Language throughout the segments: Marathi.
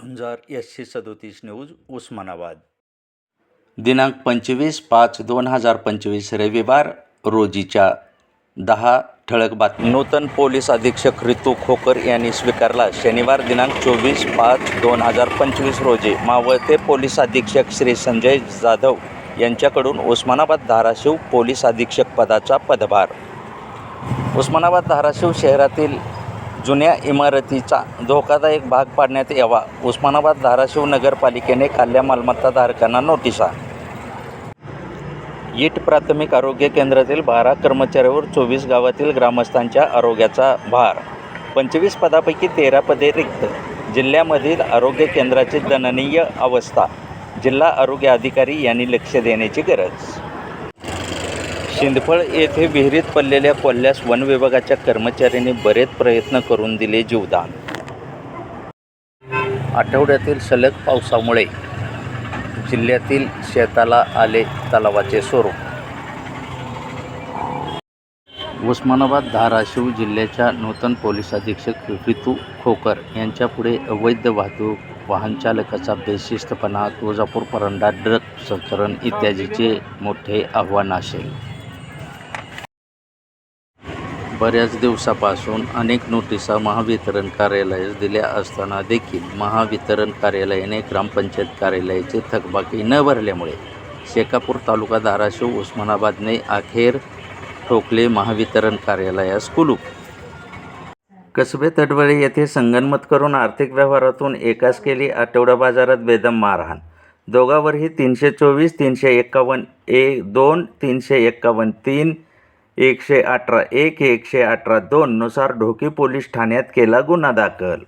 झुंजार एसशे सदोतीस न्यूज उस्मानाबाद. दिनांक पंचवीस पाच दोन हजार पंचवीस रविवार रोजीच्या दहा ठळक बातमी. नूतन पोलीस अधीक्षक रितू खोकर यांनी स्वीकारला शनिवार दिनांक चोवीस पाच दोन हजार पंचवीस रोजी. मावळते पोलीस अधीक्षक श्री संजय जाधव यांच्याकडून उस्मानाबाद धाराशिव पोलीस अधीक्षक पदाचा पदभार. उस्मानाबाद धाराशिव शहरातील जुन्या इमारतीचा धोकादायक भाग पाडण्यात यावा. उस्मानाबाद धाराशिव नगरपालिकेने काढल्या मालमत्ताधारकांना नोटिसा. ईट प्राथमिक आरोग्य केंद्रातील बारा कर्मचाऱ्यावर चोवीस गावातील ग्रामस्थांच्या आरोग्याचा भार. पंचवीस पदापैकी तेरा पदे रिक्त. जिल्ह्यामधील आरोग्य केंद्राची दणनीय अवस्था. जिल्हा आरोग्य अधिकारी यांनी लक्ष देण्याची गरज. शिंदफळ येथे विहिरीत पडलेल्या कोल्ह्यास वन विभागाच्या कर्मचाऱ्यांनी बरेच प्रयत्न करून दिले जीवदान. आठवड्यातील सलग पावसामुळे जिल्ह्यातील शेताला आले तलावाचे स्वरूप. उस्मानाबाद धाराशिव जिल्ह्याच्या नूतन पोलीस अधीक्षक रितू खोकर यांच्यापुढे अवैध वाहतूक वाहन चालकाचा बेशिस्तपणा तुळजापूर परंडा ड्रग प्रकरण इत्यादीचे मोठे आव्हान असेल. बऱ्याच दिवसापासून अनेक नोटिसा महावितरण कार्यालयास दिल्या असताना देखील महावितरण कार्यालयाने ग्रामपंचायत कार्यालयाचे थकबाकी न भरल्यामुळे शेकापूर तालुका धाराशिव उस्मानाबादने अखेर ठोकले महावितरण कार्यालयास कुलूप. कसबे तडवळे येथे संगनमत करून आर्थिक व्यवहारातून एकाच केली आठवडा बाजारात बेदम मारहाण. दोघांवरही तीनशे चोवीस तीनशे एक्कावन्न एक दोन तीनशे एक्कावन्न तीन एकशे अठरा एक एकशे अठरा दोननुसार ढोकी पोलीस ठाण्यात केला गुन्हा दाखल.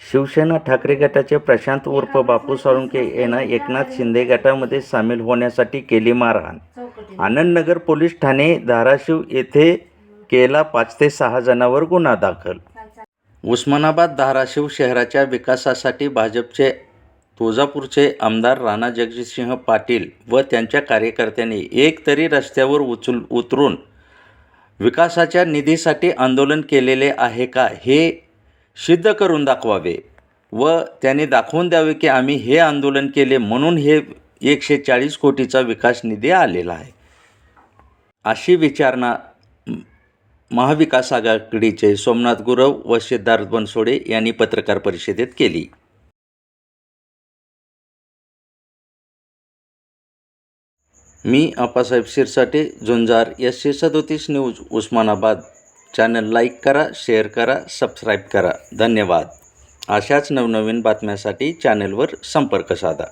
शिवसेना ठाकरे गटाचे प्रशांत उर्फ बापू साळुंके यांना एकनाथ शिंदे गटामध्ये सामील होण्यासाठी केली मारहाण. आनंदनगर पोलीस ठाणे धाराशिव येथे केला पाच ते सहा जणांवर गुन्हा दाखल. उस्मानाबाद धाराशिव शहराच्या विकासासाठी भाजपचे तुळजापूरचे आमदार राणा जगजितसिंह पाटील व त्यांच्या कार्यकर्त्यांनी एक तरी रस्त्यावर उचल उतरून विकासाच्या निधीसाठी आंदोलन केलेले आहे का हे सिद्ध करून दाखवावे व त्यांनी दाखवून द्यावे की आम्ही हे आंदोलन केले म्हणून हे एकशे चाळीस कोटीचा विकास निधी आलेला आहे. अशी विचारणा महाविकास आघाडीचे सोमनाथ गुरव व सिद्धार्थ बनसोडे यांनी पत्रकार परिषदेत केली. मी आप्पासाहेब शिरसाटे झुंजार एसशे सदोतीस न्यूज उस्मानाबाद. चॅनल लाईक करा शेअर करा सबस्क्राईब करा. धन्यवाद. अशाच नवनवीन बातम्यासाठी चॅनलवर संपर्क साधा.